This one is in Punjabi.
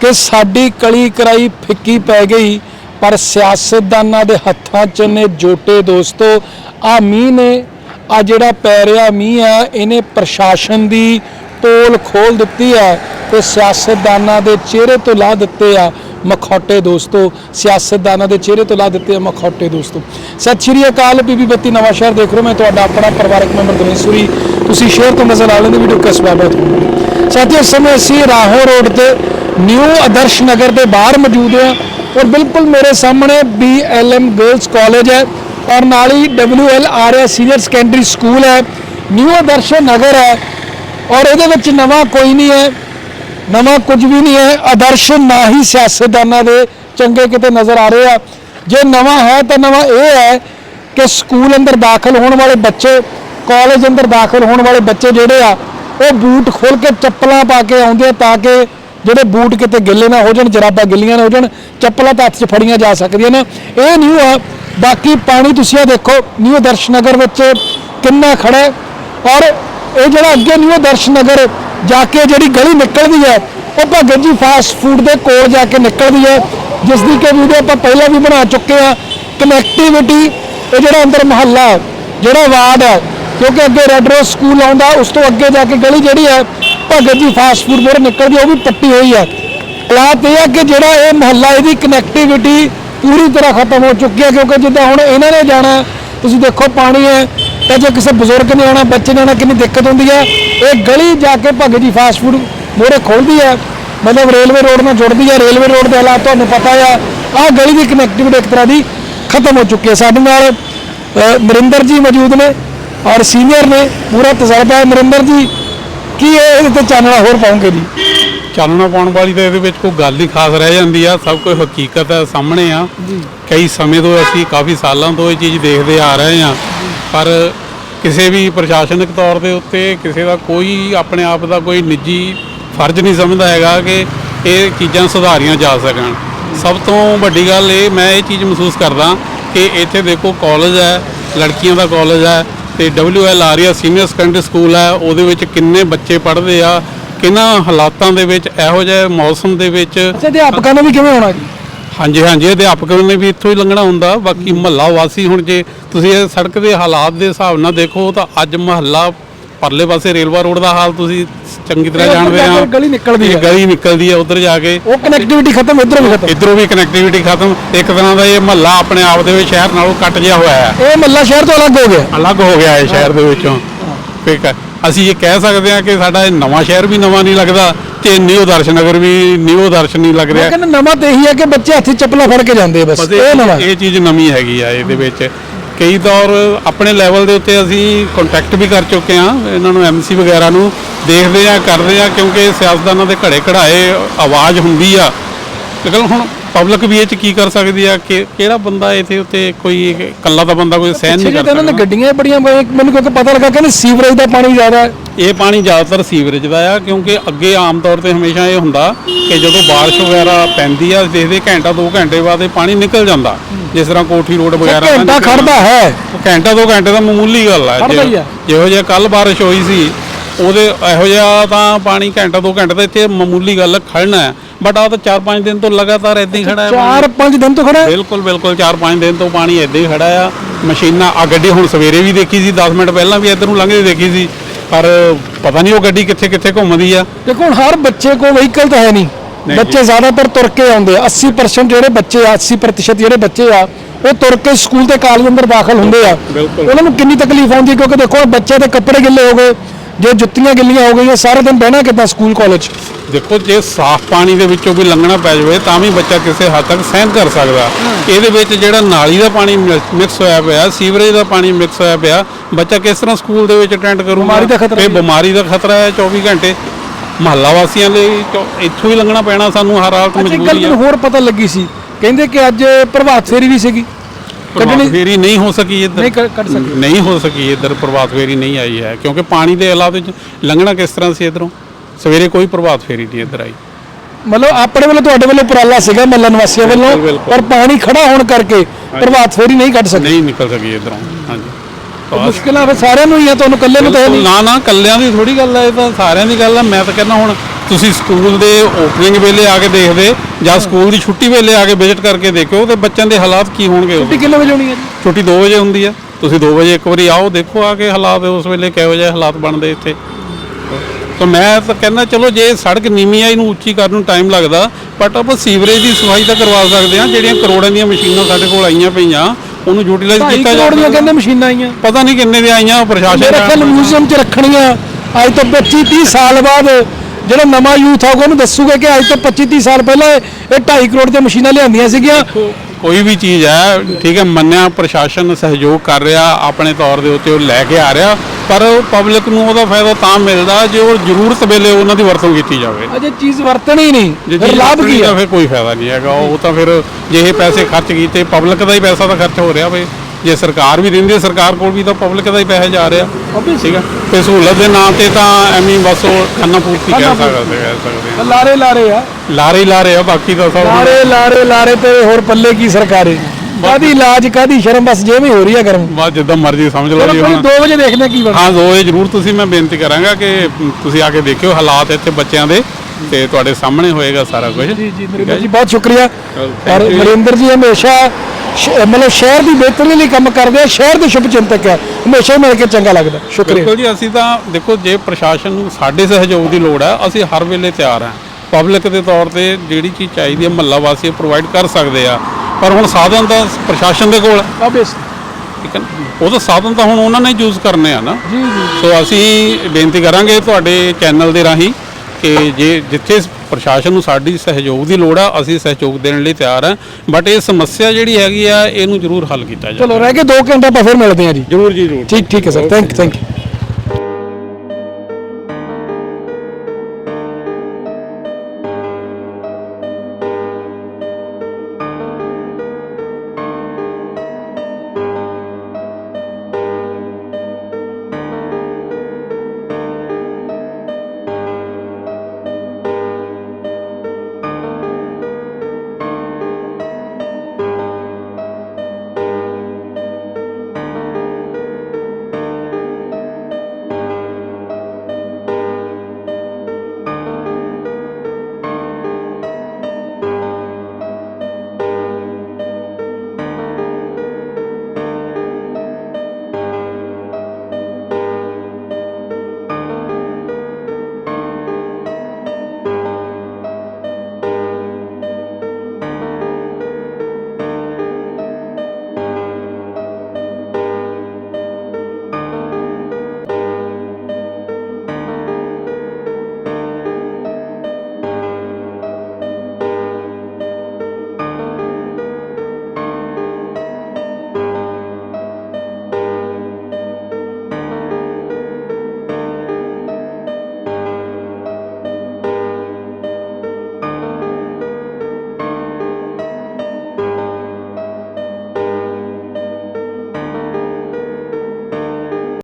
ਕਿ ਸਾਡੀ ਕਲੀ ਕਰਾਈ ਫਿੱਕੀ ਪੈ ਗਈ, ਪਰ ਸਿਆਸਤਦਾਨਾਂ ਦੇ ਹੱਥਾਂ 'ਚ ਨੇ ਜੋਟੇ ਦੋਸਤੋ। ਆ ਮੀਂਹ ਨੇ, ਆ ਜਿਹੜਾ ਪੈ ਰਿਹਾ ਮੀਂਹ ਆ, ਇਹਨੇ ਪ੍ਰਸ਼ਾਸਨ ਦੀ ਪੋਲ ਖੋਲ ਦਿੱਤੀ ਆ ਤੇ ਸਿਆਸਤਦਾਨਾਂ ਦੇ ਚਿਹਰੇ ਤੋਂ ਲਾ ਦਿੱਤੇ ਆ ਮਖੌਟੇ ਦੋਸਤੋ। ਸਿਆਸਤਦਾਨਾਂ ਦੇ ਚਿਹਰੇ ਤੋਂ ਲਾ ਦਿੱਤੇ ਆ ਮਖੌਟੇ ਦੋਸਤੋ। ਸਤਿ ਸ਼੍ਰੀ ਅਕਾਲ, ਬੀਬੀ ਬੱਤੀ ਨਵਾਂ ਸ਼ਹਿਰ ਦੇਖ ਰਹੇ ਮੈਂ ਤੁਹਾਡਾ ਆਪਣਾ ਪਰਿਵਾਰਕ ਮੈਂਬਰ ਦਨੇਸ਼ੂਰੀ ਤੁਸੀਂ ਸ਼ੇਅਰ ਤੋਂ ਨਜ਼ਰ ਆ ਲੈਂਦੇ ਵੀਡੀਓ ਕਿਸ ਬਾਬਤ ਸਾਥੀਓ ਇਸ ਸਮੇਂ ਅਸੀਂ ਰਾਹੋਂ ਰੋਡ ਤੇ ਨਿਊ ਆਦਰਸ਼ ਨਗਰ ਦੇ ਬਾਹਰ ਮੌਜੂਦ ਹਾਂ ਔਰ ਬਿਲਕੁਲ ਮੇਰੇ ਸਾਹਮਣੇ BLM ਗਰਲਸ ਕਾਲਜ ਹੈ ਔਰ ਨਾਲ ਹੀ WL Arya senior secondary school ਹੈ, ਨਿਊ ਆਦਰਸ਼ ਨਗਰ ਹੈ ਔਰ ਇਹਦੇ ਵਿੱਚ ਨਵਾਂ ਕੋਈ ਨਹੀਂ ਹੈ, ਨਵਾਂ ਕੁਝ ਵੀ ਨਹੀਂ ਹੈ, ਆਦਰਸ਼ ਨਾ ਹੀ ਸਿਆਸਤਦਾਨਾਂ ਦੇ ਚੰਗੇ ਕਿਤੇ ਨਜ਼ਰ ਆ ਰਹੇ ਆ। ਜੇ ਨਵਾਂ ਹੈ ਤਾਂ ਨਵਾਂ ਇਹ ਹੈ ਕਿ ਸਕੂਲ ਅੰਦਰ ਦਾਖਲ ਹੋਣ ਵਾਲੇ ਬੱਚੇ ਕਾਲਜ ਅੰਦਰ ਦਾਖਲ ਹੋਣ ਵਾਲੇ ਬੱਚੇ ਜਿਹੜੇ ਆ ਉਹ ਬੂਟ ਖੋਲ ਕੇ ਚੱਪਲਾਂ ਪਾ ਕੇ ਆਉਂਦੇ ਆ ਤਾਂ ਕਿ ਜਿਹੜੇ ਬੂਟ ਕਿਤੇ ਗਿੱਲੇ ਨਾ ਹੋ ਜਾਣ ਜਰਾਬਾਂ ਗਿੱਲੀਆਂ ਨਾ ਹੋ ਜਾਣ ਚੱਪਲਾਂ ਤਾਂ ਹੱਥ 'ਚ ਫੜੀਆਂ ਜਾ ਸਕਦੀਆਂ ਨੇ। ਇਹ ਨਿਊ ਆ। ਬਾਕੀ ਪਾਣੀ ਤੁਸੀਂ ਇਹ ਦੇਖੋ ਨਿਊ ਦਰਸ਼ ਨਗਰ ਵਿੱਚ ਕਿੰਨਾ ਖੜਾ ਔਰ ਇਹ ਜਿਹੜਾ ਅੱਗੇ ਨਿਊ ਦਰਸ਼ ਨਗਰ ਜਾ ਕੇ ਜਿਹੜੀ ਗਲੀ ਨਿਕਲਦੀ ਹੈ ਉਹ ਭਗਤ ਜੀ ਫਾਸਟ ਫੂਡ ਦੇ ਕੋਲ ਜਾ ਕੇ ਨਿਕਲਦੀ ਹੈ। ਜਿਸ ਦੀ ਕਿ ਵੀਡੀਓ ਆਪਾਂ ਪਹਿਲਾਂ ਵੀ ਬਣਾ ਚੁੱਕੇ ਆ ਕਨੈਕਟੀਵਿਟੀ ਇਹ ਜਿਹੜਾ ਅੰਦਰ ਮਹੱਲਾ ਹੈ, ਜਿਹੜਾ ਵਾਰਡ ਹੈ ਕਿਉਂਕਿ ਅੱਗੇ ਰੈੱਡ ਰੋਜ਼ ਸਕੂਲ ਆਉਂਦਾ ਉਸ ਤੋਂ ਅੱਗੇ ਜਾ ਕੇ ਗਲੀ ਜਿਹੜੀ ਹੈ ਭਗਤ ਜੀ ਫਾਸਟ ਫੂਡ ਮੋੜ ਨਿਕਲਦੀ ਹੈ, ਉਹ ਵੀ ਪੱਟੀ ਹੋਈ ਹੈ। ਹਾਲਾਤ ਇਹ ਹੈ ਕਿ ਜਿਹੜਾ ਇਹ ਮਹੱਲਾ ਇਹਦੀ ਕਨੈਕਟੀਵਿਟੀ ਪੂਰੀ ਤਰ੍ਹਾਂ ਖਤਮ ਹੋ ਚੁੱਕੀ ਹੈ ਕਿਉਂਕਿ ਜਿੱਦਾਂ ਹੁਣ ਇਹਨਾਂ ਨੇ ਜਾਣਾ ਤੁਸੀਂ ਦੇਖੋ ਪਾਣੀ ਹੈ ਤਾਂ ਜੇ ਕਿਸੇ ਬਜ਼ੁਰਗ ਨੇ ਆਉਣਾ ਬੱਚੇ ਨੇ ਆਉਣਾ ਕਿੰਨੀ ਦਿੱਕਤ ਹੁੰਦੀ ਹੈ। ਇਹ ਗਲੀ ਜਾ ਕੇ ਭਗਤ ਜੀ ਫਾਸਟ ਫੂਡ ਮੋਰੇ ਖੋਲਦੀ ਹੈ ਮਤਲਬ ਰੇਲਵੇ ਰੋਡ ਨਾਲ ਜੁੜਦੀ ਹੈ ਰੇਲਵੇ ਰੋਡ ਦੇ ਹਾਲਾਤ ਤੁਹਾਨੂੰ ਪਤਾ ਆ ਆਹ ਗਲੀ ਦੀ ਕਨੈਕਟੀਵਿਟੀ ਇੱਕ ਤਰ੍ਹਾਂ ਦੀ ਖਤਮ ਹੋ ਚੁੱਕੀ ਹੈ। ਸਾਡੇ ਨਾਲ ਅ, ਨਰਿੰਦਰ ਜੀ ਮੌਜੂਦ ਨੇ। ਔਰ ਸੀਨੀਅਰ ਨੇ ਪੂਰਾ ਤਜਰਬਾ ਹੈ ਨਰਿੰਦਰ ਜੀ ਕੀ ਇਹ ਇਹਦੇ ਤੇ ਚਾਨਣਾ ਹੋਰ ਪਾਉਂਗੇ ਜੀ? ਚਾਨਣਾ ਪਾਉਣ ਵਾਲੀ ਤਾਂ ਇਹਦੇ ਵਿੱਚ ਕੋਈ ਗੱਲ ਹੀ ਖਾਸ ਰਹਿ ਜਾਂਦੀ ਆ ਸਭ ਕੁਝ ਹਕੀਕਤ ਹੈ ਸਾਹਮਣੇ ਆ। ਕਈ ਸਮੇਂ ਤੋਂ ਅਸੀਂ ਕਾਫੀ ਸਾਲਾਂ ਤੋਂ ਇਹ ਚੀਜ਼ ਦੇਖਦੇ ਆ ਰਹੇ ਆ ਪਰ ਕਿਸੇ ਵੀ ਪ੍ਰਸ਼ਾਸਨਿਕ ਤੌਰ ਦੇ ਉੱਤੇ ਕਿਸੇ ਦਾ ਕੋਈ ਆਪਣੇ ਆਪ ਦਾ ਕੋਈ ਨਿੱਜੀ ਫਰਜ਼ ਨਹੀਂ ਸਮਝਦਾ ਹੈਗਾ ਕਿ ਇਹ ਚੀਜ਼ਾਂ ਸੁਧਾਰੀਆਂ ਜਾ ਸਕਣ। ਸਭ ਤੋਂ ਵੱਡੀ ਗੱਲ ਇਹ ਮੈਂ ਇਹ ਚੀਜ਼ ਮਹਿਸੂਸ ਕਰਦਾ ਕਿ ਇੱਥੇ ਦੇਖੋ ਕਾਲਜ ਹੈ ਲੜਕੀਆਂ ਦਾ ਕਾਲਜ ਹੈ ਤੇ WL Arya senior secondary school ਹੈ ਉਹਦੇ ਵਿੱਚ ਕਿੰਨੇ ਬੱਚੇ ਪੜ੍ਹਦੇ ਆ ਕਿੰਨਾ ਹਾਲਾਤਾਂ ਦੇ ਵਿੱਚ ਇਹੋ ਜਿਹੇ ਮੌਸਮ ਦੇ ਵਿੱਚ ਅੱਛਾ ਅਧਿਆਪਕਾਂ ਨੂੰ ਵੀ ਕਿਵੇਂ ਹੋਣਾ ਜੀ? ਹਾਂਜੀ ਹਾਂਜੀ ਅਧਿਆਪਕ ਨੇ ਵੀ ਇੱਥੋਂ ਹੀ ਲੰਘਣਾ ਹੁੰਦਾ ਬਾਕੀ ਮਹੱਲਾ ਵਾਸੀ ਹੁਣ ਜੇ ਤੁਸੀਂ ਇਹ ਸੜਕ ਦੇ ਹਾਲਾਤ ਦੇ ਹਿਸਾਬ ਨਾਲ ਦੇਖੋ ਤਾਂ ਅੱਜ ਮਹੱਲਾ ਪਰਲੇ ਪਾਸੇ ਰੇਲਵਾ ਰੋਡ ਦਾ ਹਾਲ ਤੁਸੀਂ ਚੰਗੀ ਤਰ੍ਹਾਂ ਜਾਣਦੇ ਆ ਗਲੀ ਨਿਕਲਦੀ ਹੈ। ਗਲੀ ਨਿਕਲਦੀ ਹੈ ਉਧਰ ਜਾ ਕੇ। ਉਹ ਕਨੈਕਟੀਵਿਟੀ ਖਤਮ ਇੱਧਰੋਂ ਵੀ ਖਤਮ। ਇਧਰੋਂ ਵੀ ਕਨੈਕਟੀਵਿਟੀ ਖਤਮ। ਇੱਕ ਤਰ੍ਹਾਂ ਦਾ ਇਹ ਮਹੱਲਾ ਆਪਣੇ ਆਪ ਦੇ ਵਿੱਚ ਸ਼ਹਿਰ ਨਾਲੋਂ ਕੱਟ ਜਿਹਾ ਹੋਇਆ ਹੈ। ਇਹ ਮੱਲਾ ਸ਼ਹਿਰ ਤੋਂ ਅਲੱਗ ਹੋ ਗਿਆ। ਅਲੱਗ ਹੋ ਗਿਆ ਹੈ। ਸ਼ਹਿਰ ਦੇ ਵਿੱਚੋਂ। ਠੀਕ ਹੈ। ਅਸੀਂ ਇਹ ਕਹਿ ਸਕਦੇ ਹਾਂ ਕਿ ਸਾਡਾ ਇਹ ਨਵਾਂ ਸ਼ਹਿਰ ਵੀ ਨਵਾਂ ਨਹੀਂ ਲੱਗਦਾ ਤੇ ਨਿਊ ਦਰਸ਼ਨ ਨਗਰ ਵੀ ਨਿਊ ਦਰਸ਼ਨ ਨਹੀਂ ਲੱਗ ਰਿਹਾ। ਕਹਿੰਦਾ ਨਵਾਂ ਤੇ ਇਹੀ ਹੈ ਕਿ ਬੱਚੇ ਹੱਥੀ ਚੱਪਲਾਂ ਫੜ ਕੇ ਜਾਂਦੇ ਬਸ। ਇਹ ਨਵਾਂ ਇਹ ਚੀਜ਼ ਨਵੀਂ ਹੈਗੀ ਆ ਇਹਦੇ ਵਿੱਚ। ਕਈ ਤੌਰ ਆਪਣੇ ਲੈਵਲ ਦੇ ਉੱਤੇ ਅਸੀਂ ਕੰਟੈਕਟ ਵੀ ਕਰ ਚੁੱਕੇ ਆ ਇਹਨਾਂ ਨੂੰ ਐਮਸੀ ਵਗੈਰਾ ਨੂੰ ਦੇਖਦੇ ਆ ਕਰਦੇ ਆ ਕਿਉਂਕਿ ਸਿਆਸਤਦਾਨਾਂ ਦੇ ਘੜੇ ਘੜਾਏ ਆਵਾਜ਼ ਹੁੰਦੀ ਆ। ਲੇਕਿਨ ਹੁਣ ਪਬਲਿਕ ਵੀ ਇਹ ਚ ਕੀ ਕਰ ਸਕਦੀ ਆ ਕਿ ਕਿਹੜਾ ਬੰਦਾ ਇੱਥੇ ਉੱਤੇ ਕੋਈ ਇਕੱਲਾ ਦਾ ਬੰਦਾ ਕੋਈ ਸਹਿਨ ਨਹੀਂ ਕਰ ਇਹਨਾਂ ਨੇ ਗੱਡੀਆਂ ਬੜੀਆਂ ਮੈਨੂੰ ਕਿਉਂਕਿ ਪਤਾ ਲੱਗਾ ਕਹਿੰਦੇ ਸੀਵਰੇਜ ਦਾ ਪਾਣੀ ਜ਼ਿਆਦਾ ਹੈ। ਇਹ ਪਾਣੀ ਜ਼ਿਆਦਾਤਰ ਸੀਵਰੇਜ ਦਾ ਆ ਕਿਉਂਕਿ ਅੱਗੇ ਆਮ ਤੌਰ ਤੇ ਹਮੇਸ਼ਾ ਇਹ ਹੁੰਦਾ ਕਿ ਜਦੋਂ ਬਾਰਿਸ਼ ਵਗੈਰਾ ਪੈਂਦੀ ਆ ਦੇਖਦੇ ਘੰਟਾ 2 ਘੰਟੇ ਬਾਅਦ ਇਹ ਪਾਣੀ ਨਿਕਲ ਜਾਂਦਾ। ਜਿਸ ਤਰ੍ਹਾਂ ਕੋਠੀ ਰੋਡ ਵਗੈਰਾ ਦਾ ਘੰਟਾ। ਖੜਦਾ ਹੈ। ਘੰਟਾ 2 ਘੰਟੇ ਦਾ ਮਾਮੂਲੀ ਗੱਲ ਆ। ਜਿਹੋ ਜਿਹਾ ਕੱਲ ਬਾਰਿਸ਼ ਹੋਈ ਸੀ ਉਹਦੇ ਇਹੋ ਜਿਹਾ ਤਾਂ ਪਾਣੀ ਘੰਟਾ 2 ਘੰਟੇ ਦਾ ਇੱਥੇ ਮਾਮੂਲੀ ਗੱਲ ਖੜਨਾ ਹੈ। ਬਟ ਆ ਤਾਂ 4-5 ਦਿਨ ਤੋਂ ਲਗਾਤਾਰ ਇਦਾਂ ਹੀ ਖੜਾ ਹੈ ਪਾਣੀ। ਚਾਰ ਪੰਜ ਦਿਨ ਤੋਂ ਖੜਾ ਹੈ? ਬਿਲਕੁਲ ਬਿਲਕੁਲ 4-5 ਦਿਨ ਤੋਂ ਪਾਣੀ ਇੱਦਾਂ ਹੀ ਖੜਾ ਆ। ਮਸ਼ੀਨਾਂ ਆ ਗੱਡੀ ਹੁਣ ਸਵੇਰੇ ਵੀ ਦੇਖੀ ਸੀ 10 ਮਿੰਟ ਪਹਿਲਾਂ ਵੀ ਇੱਧਰ ਨੂੰ ਲੰਘਦੀ ਦੇਖੀ ਸੀ। ਪਰ ਪਤਾ ਨਹੀਂ ਉਹ ਗੱਡੀ ਕਿੱਥੇ ਕਿੱਥੇ ਘੁੰਮਦੀ ਆ। ਦੇਖੋ ਹੁਣ ਹਰ ਬੱਚੇ ਕੋਲ ਵਹੀਕਲ ਤਾਂ ਹੈ ਨਹੀਂ। ਨਹੀਂ ਬੱਚੇ ਜ਼ਿਆਦਾਤਰ ਤੁਰ ਕੇ ਆਉਂਦੇ ਆ। 80% ਜਿਹੜੇ ਬੱਚੇ ਆ 80% ਜਿਹੜੇ ਬੱਚੇ ਆ ਉਹ ਤੁਰ ਕੇ ਸਕੂਲ ਤੇ ਕਾਲਜ ਅੰਦਰ ਦਾਖਲ ਹੁੰਦੇ ਆ। ਬਿਲਕੁਲ। ਉਹਨਾਂ ਨੂੰ ਕਿੰਨੀ ਤਕਲੀਫ ਆਉਂਦੀ ਹੈ? ਕਿਉਂਕਿ ਦੇਖੋ ਬੱਚੇ ਦੇ ਕੱਪੜੇ ਗਿੱਲੇ ਹੋ ਗਏ। ਜੇ ਜੁੱਤੀਆਂ ਗਿੱਲੀਆਂ ਹੋ ਗਈਆਂ ਸਾਰਾ ਦਿਨ ਬਹਿਣਾ ਕਿੱਦਾਂ ਸਕੂਲ ਕਾਲਜ ਦੇਖੋ ਜੇ ਸਾਫ਼ ਪਾਣੀ ਦੇ ਵਿੱਚੋਂ ਵੀ ਲੰਘਣਾ ਪੈ ਜਾਵੇ ਤਾਂ ਵੀ ਬੱਚਾ ਕਿਸੇ ਹੱਦ ਤੱਕ ਸਹਿਨ ਕਰ ਸਕਦਾ। ਇਹਦੇ ਵਿੱਚ ਜਿਹੜਾ ਨਾਲੀ ਦਾ ਪਾਣੀ ਮਿਕਸ ਹੋਇਆ ਪਿਆ ਸੀਵਰੇਜ ਦਾ ਪਾਣੀ ਮਿਕਸ ਹੋਇਆ ਪਿਆ ਬੱਚਾ ਕਿਸ ਤਰ੍ਹਾਂ ਸਕੂਲ ਦੇ ਵਿੱਚ ਅਟੈਂਡ ਕਰੂਗਾ? ਬਿਮਾਰੀ ਦਾ ਖਤਰਾ ਇਹ। ਬਿਮਾਰੀ ਦਾ ਖਤਰਾ ਹੈ 24 ਘੰਟੇ। ਮਹੱਲਾ ਵਾਸੀਆਂ ਲਈ ਇੱਥੋਂ ਹੀ ਲੰਘਣਾ ਪੈਣਾ ਸਾਨੂੰ ਹਰ ਹਾਲਤ ਅੱਜ ਇੱਕ ਗੱਲ ਮਜਬੂਰੀ ਹੋਰ ਪਤਾ ਲੱਗੀ ਸੀ। ਕਹਿੰਦੇ ਕਿ ਅੱਜ ਪ੍ਰਭਾਤ ਫੇਰੀ ਵੀ ਸੀਗੀ। ਪ੍ਰਭਾਤ ਫੇਰੀ ਨਹੀਂ ਹੋ ਸਕੀ ਇੱਧਰ। ਨਹੀਂ ਕੱਢ- ਸਕੀ। ਨਹੀਂ ਹੋ ਸਕੀ ਇੱਧਰ ਪ੍ਰਭਾਤ ਫੇਰੀ ਨਹੀਂ ਆਈ ਹੈ। ਕਿਉਂਕਿ ਪਾਣੀ ਦੇ ਹਾਲਾਤ ਵਿੱਚ ਲੰਘਣਾ ਕਿਸ ਤਰ੍ਹਾਂ ਸੀ ਇੱਧਰੋਂ? ਸਵੇਰੇ ਕੋਈ ਪ੍ਰਭਾਤ ਫੇਰੀ ਨਹੀਂ ਇੱਧਰ ਆਈ। ਮਤਲਬ ਆਪਣੇ ਵੱਲੋਂ ਤੁਹਾਡੇ ਵੱਲੋਂ ਉਪਰਾਲਾ ਸੀਗਾ ਮੱਲਾ ਨਿਵਾਸੀਆਂ ਵੱਲੋਂ। ਪਰ ਪਾਣੀ ਖੜਾ ਹੋਣ ਕਰਕੇ ਪ੍ਰਭਾਤ ਫੇਰੀ ਨਹੀਂ ਕੱਢ ਸਕੇ? ਨਹੀਂ ਨਿਕਲ ਸਕੀ ਇੱਧਰੋਂ। ਹਾਂਜੀ। ਮੁਸ਼ਕਿਲਾਂ ਫਿਰ ਸਾਰਿਆਂ ਨੂੰ ਹੀ ਆ ਤੁਹਾਨੂੰ ਇਕੱਲੇ ਨੂੰ ਤਾਂ ਹੈ ਨਹੀਂ। ਨਾ ਨਾ ਕੱਲਿਆਂ ਦੀ ਥੋੜੀ ਗੱਲ ਹੈ ਇਹ ਤਾਂ ਸਾਰਿਆਂ ਦੀ ਗੱਲ ਹੈ ਮੈਂ ਤਾਂ ਕਹਿੰਦਾ ਹੁਣ ਤੁਸੀਂ ਸਕੂਲ ਦੇ ਓਪਨਿੰਗ ਵੇਲੇ ਆ ਕੇ ਦੇਖਦੇ ਜਾਂ ਸਕੂਲ ਦੀ ਛੁੱਟੀ ਵੇਲੇ ਆ ਕੇ ਵਿਜ਼ਿਟ ਕਰਕੇ ਦੇਖਿਓ ਤੇ ਬੱਚਿਆਂ ਦੇ ਹਾਲਾਤ ਕੀ ਹੋਣਗੇ ਉਦੋਂ। ਛੁੱਟੀ ਕਿੰਨੇ ਵਜੇ ਹੋਣੀ ਹੈ ਜੀ? ਛੁੱਟੀ 2 ਵਜੇ ਹੁੰਦੀ ਆ। ਤੁਸੀਂ 2 ਵਜੇ ਇੱਕ ਵਾਰੀ ਆਓ ਦੇਖੋ ਆ ਕੇ ਹਾਲਾਤ ਉਸ ਵੇਲੇ ਕਿਹੋ ਜਿਹੇ ਹਾਲਾਤ ਬਣਦੇ ਇੱਥੇ। ਤਾਂ ਮੈਂ ਤਾਂ ਕਹਿੰਦਾ ਚਲੋ ਜੇ ਸੜਕ ਨੀਵੀਂ ਆ ਇਹਨੂੰ ਉੱਚੀ ਕਰਨ ਨੂੰ ਟਾਈਮ ਲੱਗਦਾ ਬਟ ਆਪਾਂ ਸੀਵਰੇਜ ਦੀ ਸਫ਼ਾਈ ਤਾਂ ਕਰਵਾ ਸਕਦੇ ਹਾਂ ਜਿਹੜੀਆਂ ਕਰੋੜਾਂ ਦੀਆਂ ਮਸ਼ੀਨਾਂ ਸਾਡੇ ਕੋਲ ਆਈਆਂ ਪਈਆਂ। ਉਹਨੂੰ ਯੂਟਿਲਾਈਜ਼ 2.5 ਕੀਤਾ ਕਰੋੜ ਦੀਆਂ ਕਹਿੰਦੇ ਮਸ਼ੀਨਾਂ ਆਈਆਂ। ਪਤਾ ਨਹੀਂ ਕਿੰਨੇ ਦੀਆਂ ਆਈਆਂ ਉਹ ਪ੍ਰਸ਼ਾਸਨ ਮੇਰੇ ਖਿਆਲ। ਮਿਊਜ਼ੀਅਮ 'ਚ ਰੱਖਣੀਆਂ। ਅੱਜ ਤੋਂ 25 30 ਸਾਲ ਬਾਅਦ ਜਿਹੜਾ ਨਵਾਂ ਯੂਥ ਆਊਗਾ ਉਹਨੂੰ ਦੱਸੂਗਾ ਕਿ ਅੱਜ ਤੋਂ 25 30 ਸਾਲ ਪਹਿਲਾਂ ਇਹ 2.5 ਕਰੋੜ ਦੀਆਂ ਮਸ਼ੀਨਾਂ ਲਿਆਂਦੀਆਂ ਸੀਗੀਆਂ। ਕੋਈ ਵੀ ਚੀਜ਼ ਹੈ ਠੀਕ ਹੈ ਮੰਨਿਆ ਪ੍ਰਸ਼ਾਸਨ ਸਹਿਯੋਗ ਕਰ ਰਿਹਾ ਆਪਣੇ ਤੌਰ ਦੇ ਉੱਤੇ ਉਹ ਲੈ ਕੇ ਆ ਰਿਹਾ ਪਰ ਪਬਲਿਕ ਨੂੰ ਉਹਦਾ ਫਾਇਦਾ ਤਾਂ ਮਿਲਦਾ ਜੇ ਉਹ ਜ਼ਰੂਰਤ ਵੇਲੇ ਉਹਨਾਂ ਦੀ ਵਰਤੋਂ ਕੀਤੀ ਜਾਵੇ। ਅਜੇ ਚੀਜ਼ ਵਰਤਣੀ ਨਹੀਂ। ਫਿਰ ਲਾਭ ਕੀ ਹੈ? ਫਿਰ ਕੋਈ ਫਾਇਦਾ ਨਹੀਂ ਹੈਗਾ। ਉਹ ਤਾਂ ਫਿਰ ਜੇ ਇਹ ਪੈਸੇ ਖਰਚ ਕੀਤੇ ਪਬਲਿਕ ਦਾ ਹੀ ਪੈਸਾ ਤਾਂ ਖਰਚ ਹੋ ਰਿਹਾ ਵੇ। ਜੇ ਸਰਕਾਰ ਵੀ ਦਿੰਦੀ ਹੈ ਸਰਕਾਰ ਕੋਲ ਵੀ ਤਾਂ ਪਬਲਿਕ ਦਾ ਹੀ ਪੈਸਾ ਜਾ ਰਿਹਾ। ਠੀਕ ਹੈ। ਤੇ ਸਹੂਲਤ ਦੇ ਨਾਂ ਤੇ ਤਾਂ ਐਵੇਂ ਬਸ ਉਹ ਖਾਨਾ ਪੂਰਤੀ ਕਹਿ ਸਕਦੇ ਕਹਿ ਸਕਦੇ ਆ। ਲਾਰੇ ਲਾਰੇ ਆ। ਲਾਰੇ ਹੀ ਲਾਰੇ ਆ ਬਾਕੀ ਤਾਂ ਸਭ ਲਾਰੇ ਲਾਰੇ ਲਾਰੇ ਤੇ ਹੋਰ ਪੱਲੇ ਕੀ ਸਰਕਾਰੇ? ਕਾਦੀ ਇਲਾਜ ਕਾਦੀ ਸ਼ਰਮ ਬਸ ਜਿਵੇਂ ਹੋ ਰਹੀ ਹੈ ਗਰਮ ਬਸ ਜਿੱਦਾਂ ਮਰਜ਼ੀ ਸਮਝ ਲਓ ਜੀ ਹੁਣ। 2 ਵਜੇ ਦੇਖਦੇ ਹਾਂ ਕੀ ਬਣਦਾ। ਹਾਂ ਦੋ ਇਹ ਜ਼ਰੂਰ ਤੁਸੀਂ ਮੈਂ ਬੇਨਤੀ ਕਰਾਂਗਾ ਕਿ ਤੁਸੀਂ ਆ ਕੇ ਦੇਖਿਓ ਹਾਲਾਤ ਇੱਥੇ ਬੱਚਿਆਂ ਦੇ ਤੇ ਤੁਹਾਡੇ ਸਾਹਮਣੇ ਹੋਏਗਾ ਸਾਰਾ ਕੁਝ। ਜੀ ਜੀ ਨਰਿੰਦਰ ਜੀ ਬਹੁਤ ਸ਼ੁਕਰੀਆ। ਔਰ. ਨਰਿੰਦਰ ਜੀ ਹਮੇਸ਼ਾ ਮਤਲਬ ਸ਼ਹਿਰ ਦੀ ਬਿਹਤਰੀ ਲਈ ਕੰਮ ਕਰਦੇ ਆ ਸ਼ਹਿਰ ਦੇ ਸ਼ੁਭ ਚਿੰਤਕ ਹੈ ਹਮੇਸ਼ਾ ਮਿਲ ਕੇ ਚੰਗਾ ਲੱਗਦਾ। ਸ਼ੁਕਰੀਆ। ਬਿਲਕੁਲ ਜੀ ਅਸੀਂ ਤਾਂ ਦੇਖੋ ਜੇ ਪ੍ਰਸ਼ਾਸਨ ਨੂੰ ਸਾਡੇ ਸਹਿਯੋਗ ਦੀ ਲੋੜ ਹੈ ਅਸੀਂ ਹਰ ਵੇਲੇ ਤਿਆਰ ਹਾਂ। ਪਬਲਿਕ ਦੇ ਤੌਰ ਤੇ ਜਿਹੜੀ ਚੀਜ਼ ਚਾਹੀਦੀ ਹੈ ਮਹੱਲਾ ਵਾਸੀ ਪ੍ਰੋਵਾਈਡ ਕਰ ਸਕਦੇ ਆ। ਪਰ ਹੁਣ ਸਾਧਨ ਤਾਂ ਪ੍ਰਸ਼ਾਸਨ ਦੇ ਕੋਲ ਠੀਕ ਹੈ? ਉਹ ਤਾਂ ਸਾਧਨ ਤਾਂ ਹੁਣ ਉਹਨਾਂ ਨੇ ਯੂਜ਼ ਕਰਨੇ ਆ ਨਾ। ਜੀ ਜੀ ਸੋ ਅਸੀਂ ਬੇਨਤੀ ਕਰਾਂਗੇ ਤੁਹਾਡੇ ਚੈਨਲ ਦੇ ਰਾਹੀਂ ਕਿ ਜੇ ਜਿੱਥੇ ਪ੍ਰਸ਼ਾਸਨ ਨੂੰ ਸਾਡੀ ਸਹਿਯੋਗ ਦੀ ਲੋੜ ਆ ਅਸੀਂ ਸਹਿਯੋਗ ਦੇਣ ਲਈ ਤਿਆਰ ਹਾਂ ਬਟ ਇਹ ਸਮੱਸਿਆ ਜਿਹੜੀ ਹੈਗੀ ਆ ਇਹਨੂੰ ਜ਼ਰੂਰ ਹੱਲ ਕੀਤਾ ਜਾਵੇ। ਚਲੋ ਰਹਿ ਕੇ 2 ਘੰਟੇ ਆਪਾਂ ਫਿਰ ਮਿਲਦੇ ਹਾਂ ਜੀ। ਜ਼ਰੂਰ ਜੀ ਜ਼ਰੂਰ। ਠੀਕ ਠੀਕ ਹੈ ਸਰ। Thank thank you